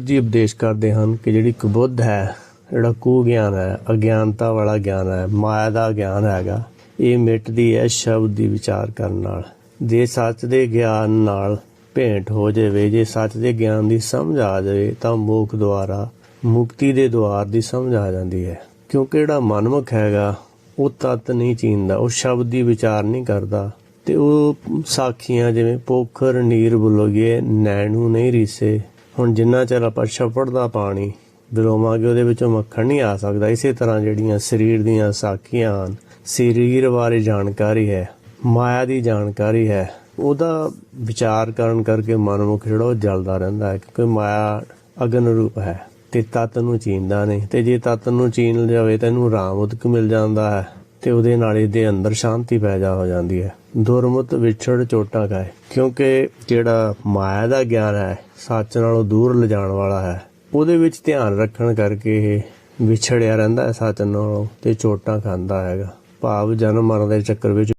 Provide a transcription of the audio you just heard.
ਜੀ ਉਪਦੇਸ਼ ਕਰਦੇ ਹਨ ਕਿ ਜਿਹੜੀ ਕੁਬੁੱਧ ਹੈ, ਜਿਹੜਾ ਕੂ ਗਿਆਨ ਹੈ, ਅਗਿਆਨਤਾ ਵਾਲਾ ਗਿਆਨ ਹੈ, ਮਾਇਆ ਦਾ ਗਿਆਨ ਹੈਗਾ, ਇਹ ਮਿਟਦੀ ਹੈ ਸ਼ਬਦ ਦੀ ਵਿਚਾਰ ਕਰਨ ਨਾਲ। ਜੇ ਸੱਚ ਦੇ ਗਿਆਨ ਨਾਲ ਭੇਂਟ ਹੋ ਜਾਵੇ, ਜੇ ਸੱਚ ਦੇ ਗਿਆਨ ਦੀ ਸਮਝ ਆ ਜਾਵੇ, ਤਾਂ ਮੋਖ ਦੁਆਰਾ, ਮੁਕਤੀ ਦੇ ਦੁਆਰ ਦੀ ਸਮਝ ਆ ਜਾਂਦੀ ਹੈ। ਕਿਉਂਕਿ ਜਿਹੜਾ ਮਨਮੁਖ ਹੈਗਾ, ਉਹ ਤਤ ਨਹੀਂ ਚੀਨਦਾ, ਉਹ ਸ਼ਬਦ ਦੀ ਵਿਚਾਰ ਨਹੀਂ ਕਰਦਾ। ਤੇ ਉਹ ਸਾਖੀਆਂ ਜਿਵੇਂ ਪੋਖਰ ਨੀਰ ਬੁਲੋਗੇ ਨੈਣੂ ਨਹੀਂ ਰੀਸੇ ਹੁਣ ਜਿੰਨਾ ਚਿਰ ਆਪਾਂ ਛੱਪੜ ਦਾ ਪਾਣੀ ਬਿਲੋਵਾਂਗੇ ਉਹਦੇ ਵਿੱਚੋਂ ਮੱਖਣ ਨਹੀਂ ਆ ਸਕਦਾ। ਇਸੇ ਤਰ੍ਹਾਂ ਜਿਹੜੀਆਂ ਸਰੀਰ ਦੀਆਂ ਸਾਖੀਆਂ ਹਨ, ਸਰੀਰ ਬਾਰੇ ਜਾਣਕਾਰੀ ਹੈ, ਮਾਇਆ ਦੀ ਜਾਣਕਾਰੀ ਹੈ, ਉਹਦਾ ਵਿਚਾਰ ਕਰਨ ਕਰਕੇ ਮਨਮੁਖ ਜਿਹੜਾ ਉਹ ਜਲਦਾ ਰਹਿੰਦਾ ਹੈ, ਕਿਉਂਕਿ ਮਾਇਆ ਅਗਨ ਰੂਪ ਹੈ, ਤੇ ਤਤ ਨੂੰ ਚੀਨਦਾ ਨਹੀਂ। ਤੇ ਜੇ ਤਤ ਨੂੰ ਚੀਨ ਜਾਵੇ ਤਾਂ ਇਹਨੂੰ ਰਾਮ ਉਦਕ ਮਿਲ ਜਾਂਦਾ ਹੈ। ਤੇ ਉਹਦੇ ਨਾਲ ਇਹਦੇ ਅੰਦਰ ਸ਼ਾਂਤੀ ਪੈਦਾ ਹੋ ਜਾਂਦੀ ਹੈ। ਦੁਰਮਤ ਵਿਛੜ ਚੋਟਾਂ ਖਾਏ ਕਿਉਂਕਿ ਜਿਹੜਾ ਮਾਇਆ ਦਾ ਗਿਆਨ ਹੈ, ਸੱਚ ਨਾਲੋਂ ਦੂਰ ਲਿਜਾਣ ਵਾਲਾ ਹੈ, ਉਹਦੇ ਵਿੱਚ ਧਿਆਨ ਰੱਖਣ ਕਰਕੇ ਇਹ ਵਿਛੜਿਆ ਰਹਿੰਦਾ ਹੈ ਸੱਚ ਨਾਲੋਂ ਤੇ ਚੋਟਾਂ ਖਾਂਦਾ ਹੈਗਾ। ਭਾਵ ਜਨਮ ਮਰਨ ਦੇ ਚੱਕਰ ਵਿੱਚ